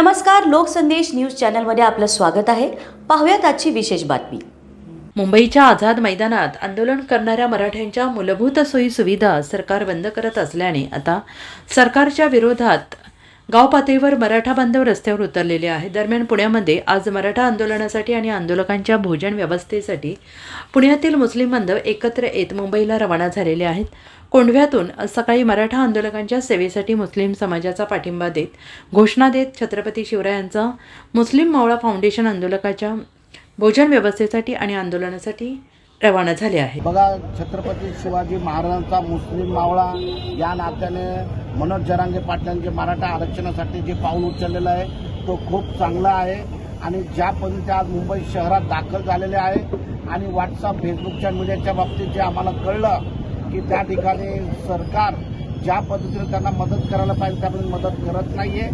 नमस्कार लोकसंदेश न्यूज चॅनलमध्ये आपलं स्वागत आहे. पाहुयात आजची विशेष बातमी. मुंबईच्या आझाद मैदानात आंदोलन करणाऱ्या मराठ्यांच्या मूलभूत सोयी सुविधा सरकार बंद करत असल्याने आता सरकारच्या विरोधात गाव पातळीवर मराठा बांधव रस्त्यावर उतरलेले आहे. दरम्यान पुण्यामध्ये आज मराठा आंदोलनासाठी आणि आंदोलकांच्या भोजन व्यवस्थेसाठी पुण्यातील मुस्लिम बांधव एकत्र येत मुंबईला रवाना झालेले आहेत. कोंढव्यातून सकाळी मराठा आंदोलकांच्या सेवेसाठी मुस्लिम समाजाचा पाठिंबा देत घोषणा देत छत्रपती शिवरायांचा मुस्लिम मावळा फाउंडेशन आंदोलकाच्या भोजन व्यवस्थेसाठी आणि आंदोलनासाठी रवाना झाले आहे. बघा छत्रपती शिवाजी महाराजांचा मुस्लिम मावळा या नात्याने मनोज जरांगे पाटलांचे मराठा आरक्षणासाठी जे पाऊल उचललेलं आहे तो खूप चांगला आहे. आणि ज्या पद्धतीने आज मुंबई शहरात दाखल झालेले आहे आणि व्हॉट्सअप फेसबुकच्या मीडियाच्या बाबतीत जे आम्हाला कळलं की त्या ठिकाणी सरकार ज्या पद्धतीने त्यांना मदत करायला पाहिजे त्यामध्ये मदत करत नाहीये.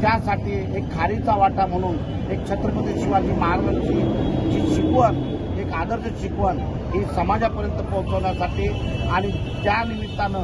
त्यासाठी एक खारीचा वाटा म्हणून एक छत्रपती शिवाजी महाराजांची जी शिकवण एक आदर्श शिकवण ही समाजापर्यंत पोहोचवण्यासाठी आणि त्या निमित्तानं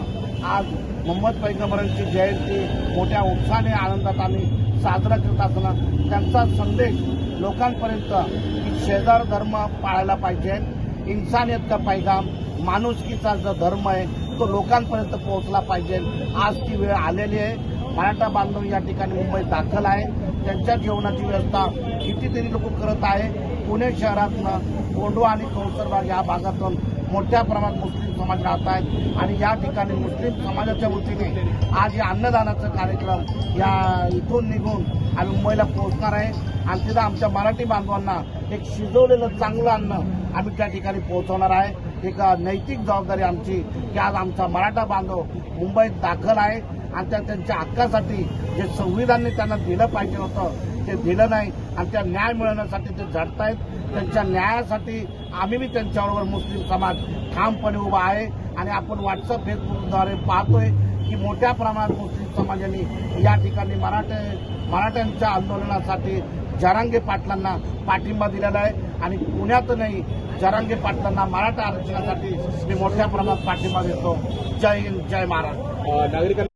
आज मोहम्मद पैगंबरांची जयंती मोठ्या उत्साहाने आनंदात आम्ही साजरा करत असताना त्यांचा संदेश लोकांपर्यंत की शेजार धर्म पाळायला पाहिजे. इन्सानियत का पैगाम माणुसकीचा जो धर्म आहे तो लोकांपर्यंत पोहोचला पाहिजे. आज ती वेळ आलेली आहे. मराठा बांधव या ठिकाणी मुंबईत दाखल आहे. त्यांच्या जेवणाची व्यवस्था कितीतरी लोक करत आहे. पुणे शहरातनं कोंडवा आणि कौसरबाग या भागातून मोठ्या प्रमाणात मुस्लिम समाज राहत आहेत. आणि या ठिकाणी मुस्लिम समाजाच्या वतीने आज या अन्नदानाचा कार्यक्रम या इथून निघून आम्ही मुंबईला पोहोचणार आहे. आणि तिथं आमच्या मराठी बांधवांना एक शिजवलेलं चांगलं अन्न आम्ही त्या ठिकाणी पोहोचवणार आहे. एक नैतिक जबाबदारी आमची की आज आमचा मराठा बांधव मुंबईत दाखल आहे आणि त्या त्यांच्या हक्कासाठी जे संविधानने त्यांना दिलं पाहिजे होतं ते दिलं नाही आणि त्या न्याय मिळवण्यासाठी ते झडतायत. त्यांच्या न्यायासाठी आम्ही बी त्यांच्याबरोबर मुस्लिम समाज ठामपणे उभा आहे आणि आपण व्हॉट्सअप फेसबुकद्वारे पाहतोय की मोठ्या प्रमाणात मुस्लिम समाजाने या ठिकाणी मराठे मराठ्यांच्या आंदोलनासाठी जरांगे पाटलांना पाठिंबा दिलेला आहे. आणि पुण्यात नाही जरांगे पाटलांना मराठा आरक्षणासाठी मी मोठ्या प्रमाणात पाठिंबा देतो. जय हिंद जय महाराष्ट्र. नागरिकांना